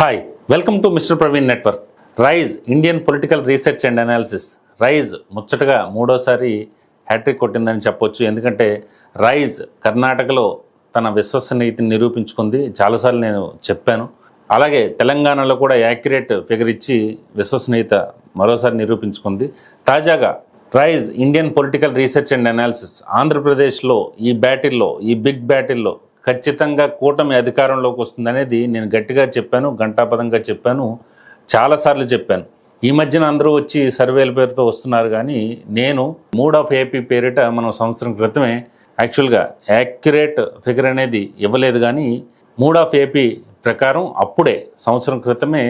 Hi welcome to mister Praveen network Rise Indian political research and analysis Rise ముచ్చటగా మూడోసారి hat trick కొట్టిందని చెప్పొచ్చు. ఎందుకంటే rise కర్ణాటకలో తన విశ్వసనీయతని నిరూపించుకుంది. చాలాసార్లు నేను చెప్పాను. అలాగే తెలంగాణలో కూడా యాక్యురేట్ ఫిగర్ ఇచ్చి విశ్వసనీయత మరోసారి నిరూపించుకుంది. తాజాగా Rise Indian political research and analysis ఆంధ్రప్రదేశ్లో ఈ బ్యాటిల్లో ఈ బిగ్ బ్యాటిల్లో ఖచ్చితంగా కూటమి అధికారంలోకి వస్తుందనేది నేను గట్టిగా చెప్పాను ఘంటాపదంగా చెప్పాను చాలాసార్లు చెప్పాను. ఈ మధ్యన అందరూ వచ్చి సర్వేల పేరుతో వస్తున్నారు కానీ నేను మూడ్ ఆఫ్ ఏపీ పేరిట మనం సంవత్సరం క్రితమే యాక్చువల్గా యాక్యురేట్ ఫిగర్ అనేది ఇవ్వలేదు కానీ మూడ్ ఆఫ్ ఏపీ ప్రకారం అప్పుడే సంవత్సరం క్రితమే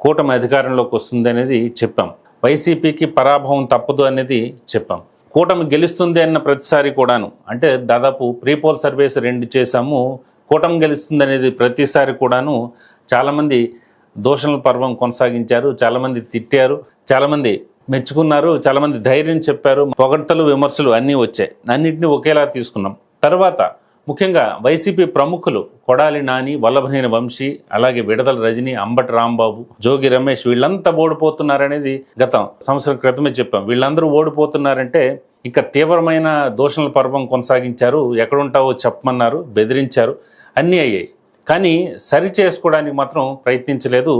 కూటమి అధికారంలోకి వస్తుంది అనేది చెప్పాం. వైసీపీకి పరాభవం తప్పదు అనేది చెప్పాం. కూటమి గెలుస్తుంది అన్న ప్రతిసారి కూడాను. అంటే దాదాపు ప్రీపోల్ సర్వేస్ రెండు చేశాము. కూటమి గెలుస్తుంది అనేది ప్రతిసారి కూడాను చాలామంది దోషణల పర్వం కొనసాగించారు. చాలామంది తిట్టారు. చాలామంది మెచ్చుకున్నారు. చాలామంది ధైర్యం చెప్పారు. పొగడ్తలు విమర్శలు అన్నీ వచ్చాయి. అన్నింటినీ ఒకేలా తీసుకున్నాం. తర్వాత ముఖ్యంగా వైసీపీ ప్రముఖులు కొడాలి నాని వల్లభనేని వంశీ అలాగే విడదల రజని అంబటి రాంబాబు జోగి రమేష్ వీళ్ళంతా ఓడిపోతున్నారనేది గత సంవత్సరం క్రితమే చెప్పాం. వీళ్ళందరూ ఓడిపోతున్నారంటే ఇంకా తీవ్రమైన దోషణల పర్వం కొనసాగించారు. ఎక్కడుంటావో చెప్పమన్నారు బెదిరించారు. అన్నీ అయ్యాయి. కానీ సరి చేసుకోవడానికి మాత్రం ప్రయత్నించలేదు.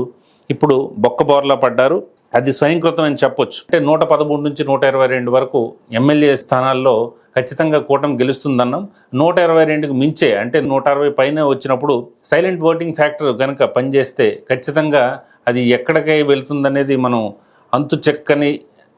ఇప్పుడు బొక్కబోర్లా పడ్డారు. అది స్వయంకృతం అని చెప్పొచ్చు. అంటే నూట పదమూడు నుంచి నూట ఇరవై రెండు వరకు ఎమ్మెల్యే స్థానాల్లో ఖచ్చితంగా కూటమి గెలుస్తుందన్నాం. నూట ఇరవై రెండుకు మించే అంటే నూట అరవై పైన వచ్చినప్పుడు సైలెంట్ ఓటింగ్ ఫ్యాక్టర్ కనుక పనిచేస్తే ఖచ్చితంగా అది ఎక్కడికై వెళ్తుందనేది మనం అంతు చెక్కని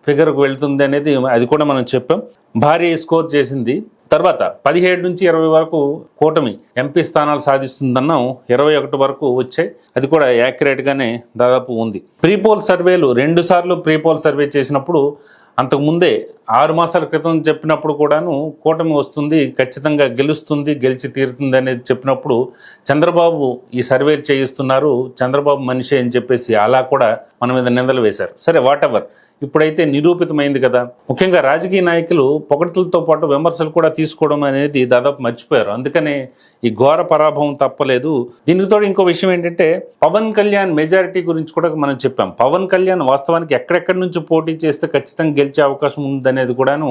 ఫిగర్కు వెళ్తుంది అనేది అది కూడా మనం చెప్పాం. భారీ స్కోర్ చేసింది. తర్వాత పదిహేడు నుంచి ఇరవై వరకు కూటమి ఎంపీ స్థానాలు సాధిస్తుందన్నాం. ఇరవై ఒకటి వరకు వచ్చాయి. అది కూడా యాక్యురేట్గానే దాదాపు ఉంది. ప్రీపోల్ సర్వేలు రెండు సార్లు ప్రీపోల్ సర్వే చేసినప్పుడు అంతకుముందే ఆరు మాసాల క్రితం చెప్పినప్పుడు కూడాను కూటమి వస్తుంది ఖచ్చితంగా గెలుస్తుంది గెలిచి తీరుతుంది అనేది చెప్పినప్పుడు చంద్రబాబు ఈ సర్వేలు చేయిస్తున్నారు చంద్రబాబు మనిషి అని చెప్పేసి అలా కూడా మన మీద నిందలు వేశారు. సరే వాట్ ఇప్పుడైతే నిరూపితమైంది కదా. ముఖ్యంగా రాజకీయ నాయకులు పొగడ్తలతో పాటు విమర్శలు కూడా తీసుకోవడం అనేది దాదాపు మర్చిపోయారు. అందుకనే ఈ ఘోర పరాభవం తప్పలేదు. దీనికి తోడు ఇంకో విషయం ఏంటంటే పవన్ కళ్యాణ్ మెజారిటీ గురించి కూడా మనం చెప్పాం. పవన్ కళ్యాణ్ వాస్తవానికి ఎక్కడెక్కడి నుంచి పోటీ చేస్తే ఖచ్చితంగా గెలిచే అవకాశం అనేది కూడాను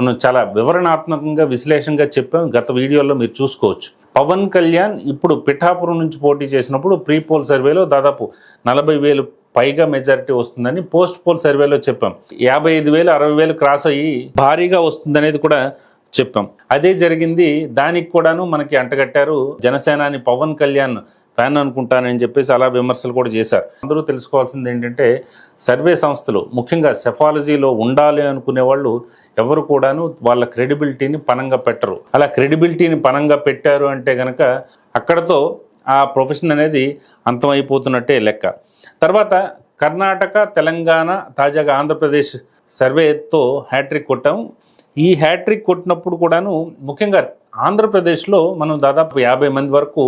మనం చాలా వివరణాత్మకంగా విశ్లేషణగా చెప్పాం. గత వీడియోలో మీరు చూసుకోవచ్చు. పవన్ కళ్యాణ్ ఇప్పుడు పిఠాపురం నుంచి పోటీ చేసినప్పుడు ప్రీ పోల్ సర్వేలో దాదాపు నలభై వేలు పైగా మెజారిటీ వస్తుందని పోస్ట్ పోల్ సర్వేలో చెప్పాం. యాభై ఐదు వేలు అరవై వేలు క్రాస్ అయ్యి భారీగా వస్తుందనేది కూడా చెప్పాం. అదే జరిగింది. దానికి కూడాను మనకి అంటగట్టారు జనసేనాని పవన్ కళ్యాణ్ ఫ్యాన్ అనుకుంటానని చెప్పేసి అలా విమర్శలు కూడా చేశారు. అందరూ తెలుసుకోవాల్సింది ఏంటంటే సర్వే సంస్థలు ముఖ్యంగా సెఫాలజీలో ఉండాలి అనుకునే వాళ్ళు ఎవరు కూడాను వాళ్ళ క్రెడిబిలిటీని పనంగా పెట్టరు. అలా క్రెడిబిలిటీని పనంగా పెట్టారు అంటే కనుక అక్కడతో ఆ ప్రొఫెషన్ అనేది అంతమైపోతున్నట్టే లెక్క. తర్వాత కర్ణాటక తెలంగాణ తాజాగా ఆంధ్రప్రదేశ్ సర్వేతో హ్యాట్రిక్ కొట్టాం. ఈ హ్యాట్రిక్ కొట్టినప్పుడు కూడాను ముఖ్యంగా ఆంధ్రప్రదేశ్లో మనం దాదాపు యాభై మంది వరకు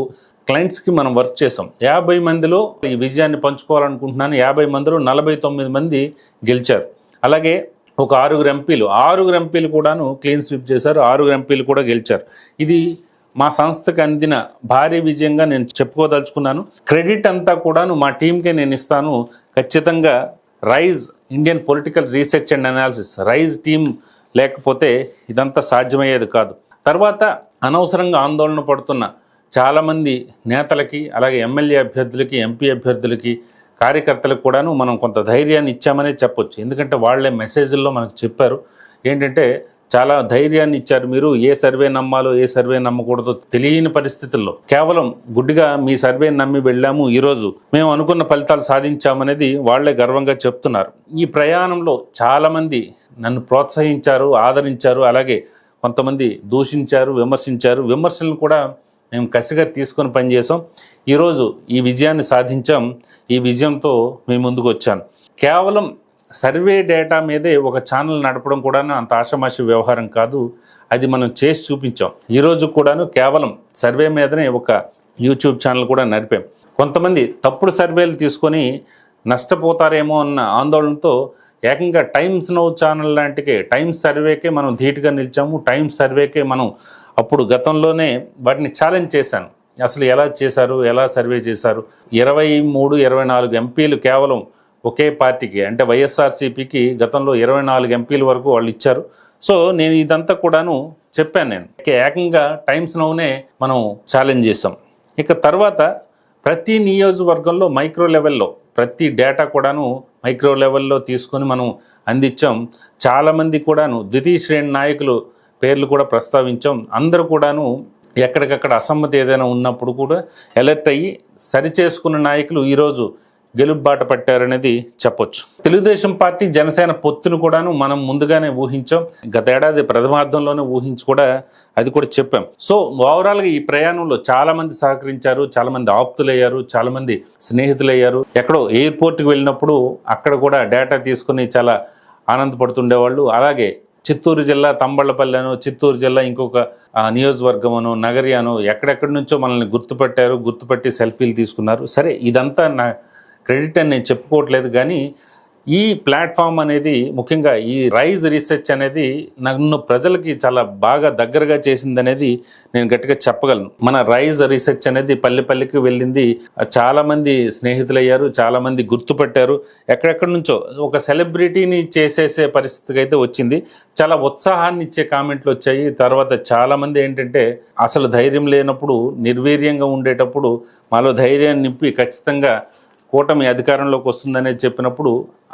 క్లయింట్స్కి మనం వర్క్ చేసాం. యాభై మందిలో ఈ విజయాన్ని పంచుకోవాలనుకుంటున్నాను. యాభై మందిలో నలభై తొమ్మిది మంది గెలిచారు. అలాగే ఒక ఆరుగురు ఎంపీలు. ఆరుగురు ఎంపీలు కూడాను క్లీన్ స్వీప్ చేశారు. ఆరుగురు ఎంపీలు కూడా గెలిచారు. ఇది మా సంస్థకు అందిన భారీ విజయంగా నేను చెప్పుకోదలుచుకున్నాను. క్రెడిట్ అంతా కూడాను మా టీంకే నేను ఇస్తాను. ఖచ్చితంగా Rise Indian political research and analysis Rise team లేకపోతే ఇదంతా సాధ్యమయ్యేది కాదు. తర్వాత అనవసరంగా ఆందోళన పడుతున్న చాలామంది నేతలకి అలాగే ఎమ్మెల్యే అభ్యర్థులకి ఎంపీ అభ్యర్థులకి కార్యకర్తలకు కూడాను మనం కొంత ధైర్యాన్ని ఇచ్చామనే చెప్పొచ్చు. ఎందుకంటే వాళ్ళే మెసేజ్ల్లో మనకు చెప్పారు. ఏంటంటే చాలా ధైర్యాన్ని ఇచ్చారు మీరు. ఏ సర్వే నమ్మాలో ఏ సర్వే నమ్మకూడదో తెలియని పరిస్థితుల్లో. కేవలం గుడ్డిగా మీ సర్వే నమ్మి వెళ్ళాము ఈరోజు. మేము అనుకున్న ఫలితాలు సాధించామనేది వాళ్ళే గర్వంగా చెప్తున్నారు. ఈ ప్రయాణంలో చాలామంది నన్ను ప్రోత్సహించారు ఆదరించారు అలాగే కొంతమంది దూషించారు విమర్శించారు. విమర్శలను కూడా మేము కసిగా తీసుకొని పనిచేసాం ఈరోజు ఈ విజయాన్ని సాధించాం. ఈ విజయంతో మీ ముందుకు వచ్చాను కేవలం సర్వే డేటా మీదే ఒక ఛానల్ నడపడం కూడా అంత ఆషమాషి వ్యవహారం కాదు. అది మనం చేసి చూపించాం. ఈరోజు కూడాను కేవలం సర్వే మీదనే ఒక యూట్యూబ్ ఛానల్ కూడా నడిపాం. కొంతమంది తప్పుడు సర్వేలు తీసుకొని నష్టపోతారేమో అన్న ఆందోళనతో ఏకంగా టైమ్స్ నౌ ఛానల్ లాంటికే టైమ్స్ సర్వేకే మనం ధీటుగా నిలిచాము. టైమ్స్ సర్వేకే మనం అప్పుడు గతంలోనే వాటిని ఛాలెంజ్ చేశాను. అసలు ఎలా చేశారు ఎలా సర్వే చేశారు? ఇరవై మూడు ఇరవై నాలుగు ఎంపీలు కేవలం ఒకే పార్టీకి అంటే వైఎస్ఆర్సీపీకి గతంలో ఇరవై నాలుగు ఎంపీల వరకు వాళ్ళు ఇచ్చారు. సో నేను ఇదంతా కూడాను చెప్పాను నేను. ఏకంగా టైమ్స్ నౌనే మనం ఛాలెంజ్ చేసాం ఇక తర్వాత ప్రతి నియోజకవర్గంలో మైక్రో లెవెల్లో ప్రతి డేటా కూడాను మైక్రో లెవెల్లో తీసుకొని మనం అందించాం. చాలామంది కూడాను ద్వితీయ శ్రేణి నాయకులు పేర్లు కూడా ప్రస్తావించాం. అందరూ కూడాను ఎక్కడికక్కడ అసమ్మతి ఏదైనా ఉన్నప్పుడు కూడా అలర్ట్ అయ్యి సరిచేసుకున్న నాయకులు ఈరోజు గెలుబాట పట్టారనేది చెప్పొచ్చు. తెలుగుదేశం పార్టీ జనసేన పొత్తును కూడాను మనం ముందుగానే ఊహించాం. గతేడాది ప్రథమార్థంలోనే ఊహించి కూడా అది కూడా చెప్పాం. సో ఓవరాల్గా ఈ ప్రయాణంలో చాలా మంది సహకరించారు చాలా మంది ఆప్తులయ్యారు చాలా మంది స్నేహితులయ్యారు. ఎక్కడో ఎయిర్పోర్ట్కి వెళ్ళినప్పుడు అక్కడ కూడా డేటా తీసుకుని చాలా ఆనందపడుతుండేవాళ్ళు. అలాగే చిత్తూరు జిల్లా తంబళ్ళపల్లెను చిత్తూరు జిల్లా ఇంకొక నియోజకవర్గమును నగరి ఎక్కడెక్కడి నుంచో మనల్ని గుర్తుపట్టారు గుర్తుపట్టి సెల్ఫీలు తీసుకున్నారు. సరే ఇదంతా నా క్రెడిట్ అని నేను చెప్పుకోవట్లేదు కానీ ఈ ప్లాట్ఫామ్ అనేది ముఖ్యంగా ఈ రైజ్ రీసెర్చ్ అనేది నన్ను ప్రజలకి చాలా బాగా దగ్గరగా చేసింది అనేది నేను గట్టిగా చెప్పగలను. మన రైజ్ రీసెర్చ్ అనేది పల్లె పల్లెకి వెళ్ళింది. చాలామంది స్నేహితులయ్యారు చాలామంది గుర్తుపట్టారు. ఎక్కడెక్కడి నుంచో ఒక సెలబ్రిటీని చేసేసే పరిస్థితికి అయితే వచ్చింది. చాలా ఉత్సాహాన్ని ఇచ్చే కామెంట్లు వచ్చాయి. తర్వాత చాలామంది ఏంటంటే అసలు ధైర్యం లేనప్పుడు నిర్వీర్యంగా ఉండేటప్పుడు మాలో ధైర్యాన్ని నింపి ఖచ్చితంగా కూటమి అధికారంలోకి వస్తుందనేది చెప్పినప్పుడు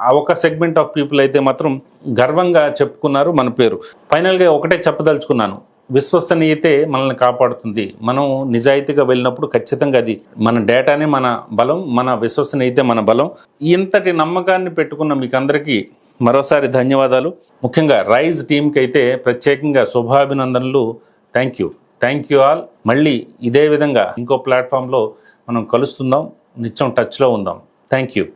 ఆ ఒక సెగ్మెంట్ ఆఫ్ పీపుల్ అయితే మాత్రం గర్వంగా చెప్పుకున్నారు మన పేరు. ఫైనల్గా ఒకటే చెప్పదలుచుకున్నాను. విశ్వసనీయతే మనల్ని కాపాడుతుంది. మనం నిజాయితీగా వెళ్ళినప్పుడు ఖచ్చితంగా అది మన డేటానే మన బలం మన విశ్వసనీయతే మన బలం. ఇంతటి నమ్మకాన్ని పెట్టుకున్న మీకు అందరికీ మరోసారి ధన్యవాదాలు. ముఖ్యంగా రైజ్ టీంకి అయితే ప్రత్యేకంగా శుభాభినందనలు. Thank you thank you all మళ్ళీ ఇదే విధంగా ఇంకో ప్లాట్ఫామ్లో మనం కలుస్తుందాం. నిత్యం టచ్లో ఉందాం. Thank you